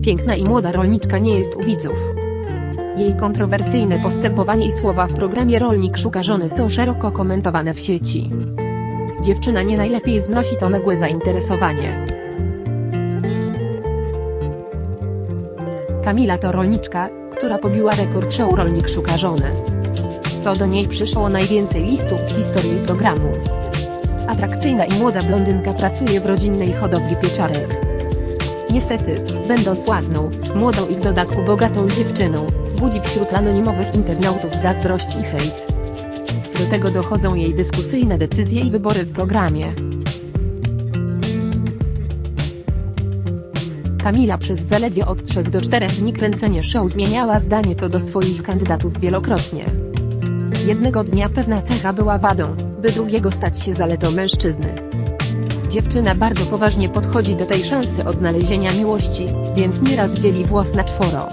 piękna i młoda rolniczka nie jest u widzów. Jej kontrowersyjne postępowanie i słowa w programie Rolnik szuka żony są szeroko komentowane w sieci. Dziewczyna nie najlepiej znosi to nagłe zainteresowanie. Kamila to rolniczka, która pobiła rekord show Rolnik szuka żony. To do niej przyszło najwięcej listów w historii programu. Atrakcyjna i młoda blondynka pracuje w rodzinnej hodowli pieczarek. Niestety, będąc ładną, młodą i w dodatku bogatą dziewczyną, budzi wśród anonimowych internautów zazdrość i hejt. Do tego dochodzą jej dyskusyjne decyzje i wybory w programie. Kamila przez zaledwie od 3 do 4 dni kręcenie show zmieniała zdanie co do swoich kandydatów wielokrotnie. Jednego dnia pewna cecha była wadą, by drugiego stać się zaletą mężczyzny. Dziewczyna bardzo poważnie podchodzi do tej szansy odnalezienia miłości, więc nieraz dzieli włos na czworo.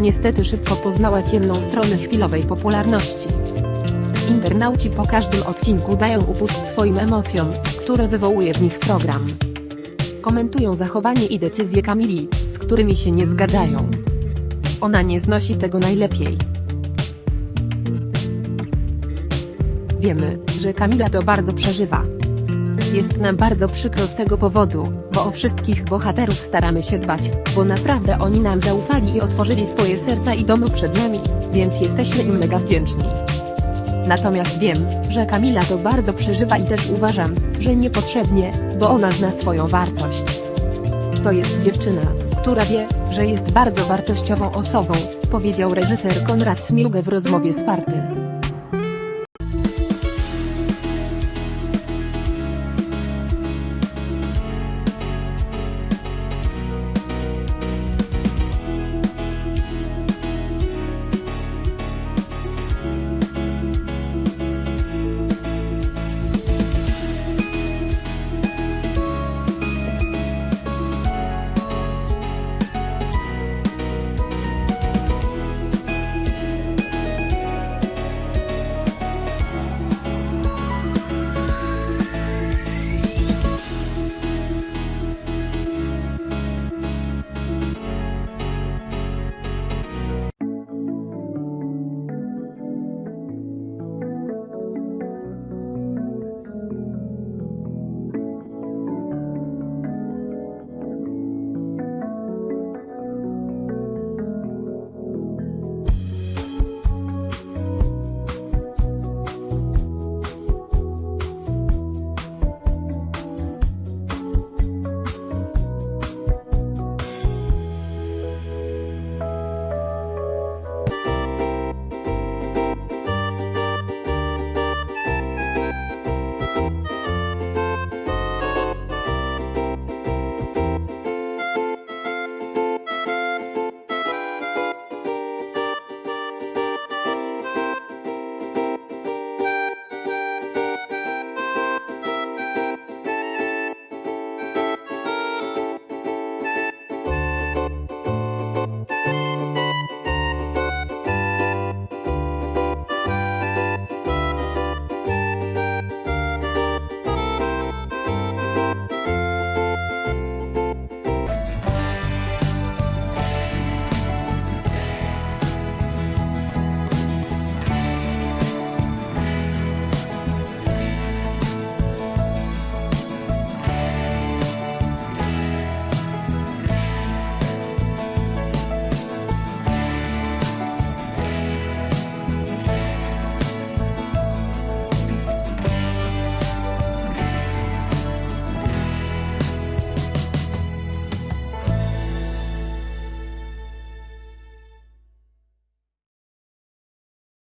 Niestety szybko poznała ciemną stronę chwilowej popularności. Internauci po każdym odcinku dają upust swoim emocjom, które wywołuje w nich program. Komentują zachowanie i decyzje Kamili, z którymi się nie zgadzają. Ona nie znosi tego najlepiej. Wiemy, że Kamila to bardzo przeżywa. Jest nam bardzo przykro z tego powodu, bo o wszystkich bohaterów staramy się dbać, bo naprawdę oni nam zaufali i otworzyli swoje serca i domy przed nami, więc jesteśmy im mega wdzięczni. Natomiast wiem, że Kamila to bardzo przeżywa i też uważam, że niepotrzebnie, bo ona zna swoją wartość. To jest dziewczyna, która wie, że jest bardzo wartościową osobą, powiedział reżyser Konrad Smiłge w rozmowie z Party.